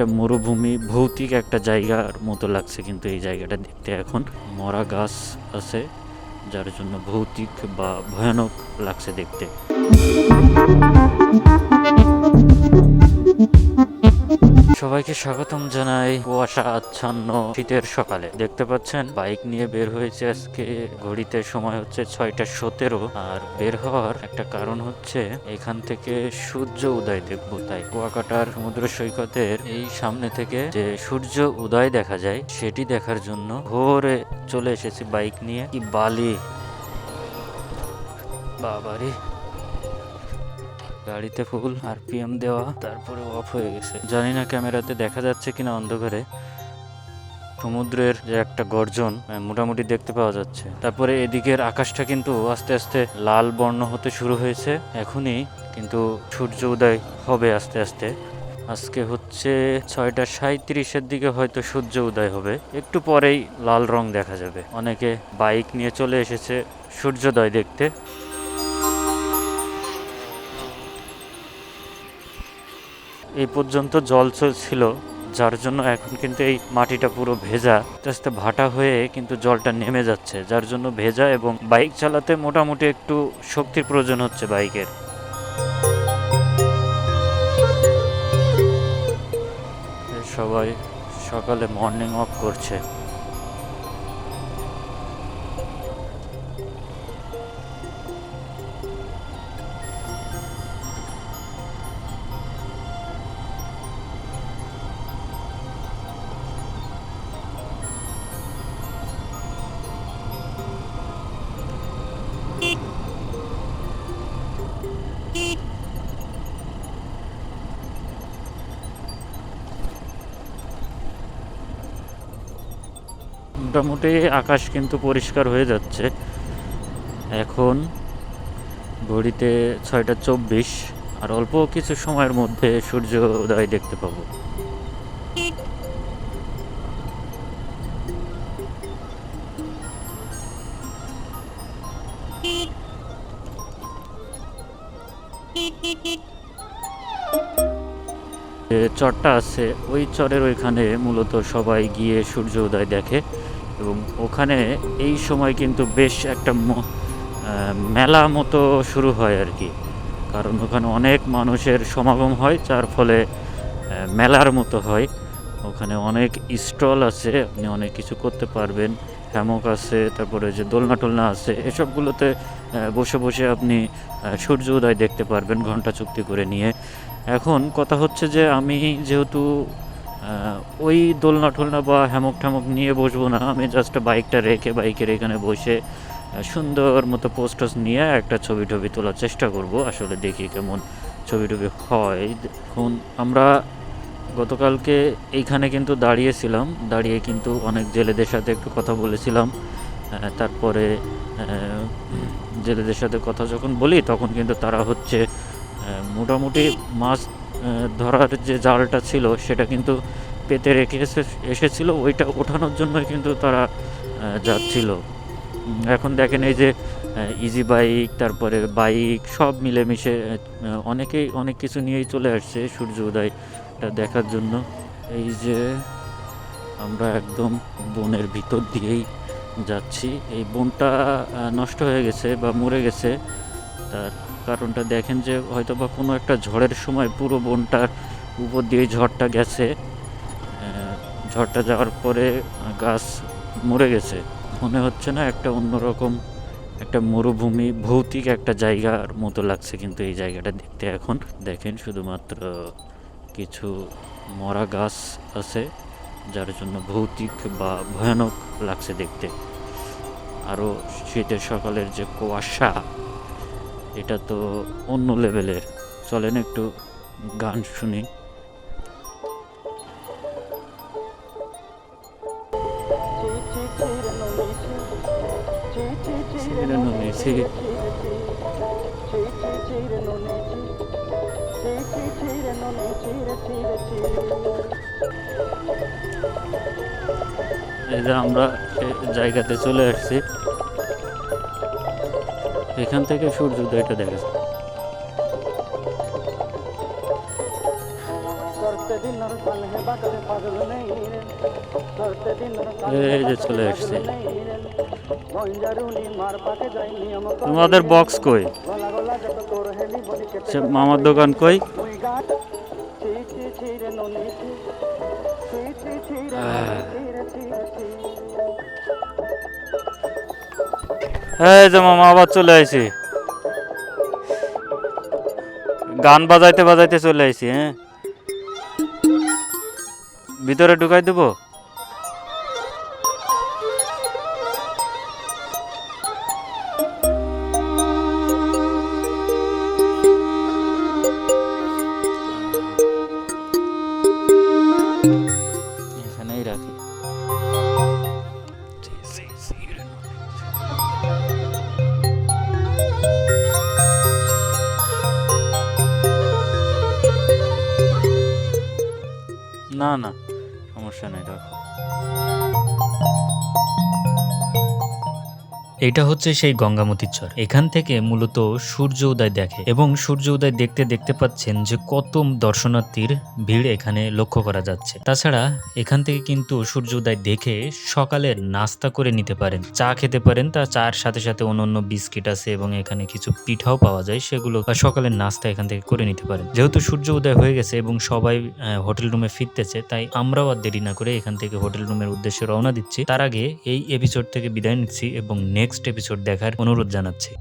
একটা মরুভূমি, ভৌতিক একটা জায়গার মতো লাগছে কিন্তু এই জায়গাটা দেখতে এখন। মরা গাছ আছে, যার জন্য ভৌতিক বা ভয়ানক লাগছে দেখতে। সবাইকে স্বাগতম জানাই কুয়াশা আচ্ছন্ন শীতের সকালে। দেখতে পাচ্ছেন, বাইক নিয়ে বের হয়েছে আজকে। ঘড়িতে সময় হচ্ছে ছয়টা সতেরো। আর বের হওয়ার একটা কারণ হচ্ছে, এখান থেকে সূর্য উদয় দেখব। তাই কুয়াকাটার সমুদ্র সৈকতের এই সামনে থেকে যে সূর্য উদয় দেখা যায়, সেটি দেখার জন্য ভোরে চলে এসেছি বাইক নিয়ে। কি বালি! বাবারে! গাড়িতে ফুল আরপিএম দেওয়া তারপরে অফ হয়ে গেছে। জানি না ক্যামেরাতে দেখা যাচ্ছে কিনা অন্ধকারে। সমুদ্রের যে একটা গর্জন মোটামুটি দেখতে পাওয়া যাচ্ছে। তারপরে এদিকের আকাশটা কিন্তু আস্তে আস্তে লাল বর্ণ হতে শুরু হয়েছে। এখনই কিন্তু সূর্য উদয় হবে আস্তে আস্তে। আজকে হচ্ছে ছয়টা সাঁত্রিশের দিকে হয়তো সূর্য উদয় হবে। একটু পরেই লাল রং দেখা যাবে। অনেকে বাইক নিয়ে চলে এসেছে সূর্যোদয় দেখতে। এই পর্যন্ত জল ছিল, যার জন্য এখন কিন্তু এই মাটিটা পুরো ভেজা। আস্তে ভাটা হয়ে কিন্তু জলটা নেমে যাচ্ছে, যার জন্য ভেজা এবং বাইক চালাতে মোটামুটি একটু শক্তির প্রয়োজন হচ্ছে বাইকের। সবাই সকালে মর্নিং ওয়াক করছে। মোটামুটি আকাশ কিন্তু পরিষ্কার হয়ে যাচ্ছে। এখন ঘড়িতে ছয়টা চব্বিশ, আর অল্প কিছু সময়ের মধ্যে সূর্য উদয় দেখতে পাবো। চরটা আছে, ওই চরের ওইখানে মূলত সবাই গিয়ে সূর্য উদয় দেখে। এবং ওখানে এই সময় কিন্তু বেশ একটা মেলা মতো শুরু হয় আর কি। কারণ ওখানে অনেক মানুষের সমাগম হয়, যার ফলে মেলার মতো হয়। ওখানে অনেক স্টল আছে, আপনি অনেক কিছু করতে পারবেন। হ্যামক আছে, তারপরে যে দোলনা টোলনা আছে, এসবগুলোতে বসে বসে আপনি সূর্য উদয় দেখতে পারবেন ঘণ্টা চুক্তি করে নিয়ে। এখন কথা হচ্ছে যে আমি যেহেতু ওই দোলনা টোলনা বা হ্যামক ট্যামক নিয়ে বসবো না। আমি জাস্ট বাইকটা রেখে বাইকের এখানে বসে সুন্দর মতো পোস্টাস নিয়ে একটা ছবি টবি তোলার চেষ্টা করব। আসলে দেখি কেমন ছবি টবি হয়। দেখুন আমরা গতকালকে এইখানে কিন্তু দাঁড়িয়েছিলাম। দাঁড়িয়ে কিন্তু অনেক জেলেদের সাথে একটু কথা বলেছিলাম। তারপরে জেলেদের সাথে কথা যখন বলি তখন কিন্তু তারা হচ্ছে মোটামুটি মাছ ধরার যে জালটা ছিল সেটা কিন্তু পেতে রেখে এসে- এসেছিল, ওইটা ওঠানোর জন্যই কিন্তু তারা যাচ্ছিল। এখন দেখেন এই যে ইজি বাইক তারপরে বাইক সব মিলেমিশে অনেকেই অনেক কিছু নিয়েই চলে আসছে সূর্য উদয়টা দেখার জন্য। এই যে, আমরা একদম বনের ভিতর দিয়েই যাচ্ছি। এই বনটা নষ্ট হয়ে গেছে বা মরে গেছে। তার কারণটা দেখেন যে হয়তো বা কোনো একটা ঝড়ের সময় পুরো বনটার উপর দিয়ে ঝড়টা গেছে। ঝড়টা যাওয়ার পরে গাছ মরে গেছে। মনে হচ্ছে না একটা অন্যরকম একটা মরুভূমি, ভৌতিক একটা জায়গার মতো লাগছে কিন্তু এই জায়গাটা দেখতে এখন। দেখেন শুধুমাত্র কিছু মরা গাছ আছে, যার জন্য ভৌতিক বা ভয়ানক লাগছে দেখতে। আরও শীতের সকালের যে কুয়াশা এটা তো অন্য লেভেলের। চলেন একটু গান শুনি। এই যে আমরা জায়গাতে চলে আসছি। এখান থেকে সূর্যোদয়টা দেখা যায় তোমাদের বক্স কই মামার দোকান কই আহ এই যে মামা, আবার চলে আইছি। গান বাজাইতে বাজাইতে চলে আইছি হ্যাঁ। ভিতরে ঢুকাই দেবো? না না সমস্যা নেই রাখো এটা হচ্ছে সেই গঙ্গামতির চর। এখান থেকে মূলত সূর্য উদয় দেখে এবং সূর্য উদয় দেখতে দেখতে পাচ্ছেন যে কত দর্শনার্থীর ভিড় এখানে লক্ষ্য করা যাচ্ছে। তাছাড়া এখান থেকে কিন্তু সূর্য উদয় দেখে সকালের নাস্তা করে নিতে পারেন। চা খেতে পারেন, তা চার সাথে সাথে অন্যান্য বিস্কিট আছে এবং এখানে কিছু পিঠাও পাওয়া যায়, সেগুলো সকালের নাস্তা এখান থেকে করে নিতে পারেন। যেহেতু সূর্য উদয় হয়ে গেছে এবং সবাই হোটেল রুমে ফিরতেছে, তাই আমরাও আর দেরি না করে এখান থেকে হোটেল রুমের উদ্দেশ্যে রওনা দিচ্ছি। তার আগে এই এপিসোড থেকে বিদায় নিচ্ছি এবং নেক্সট এপিসোড দেখার অনুরোধ জানাচ্ছি।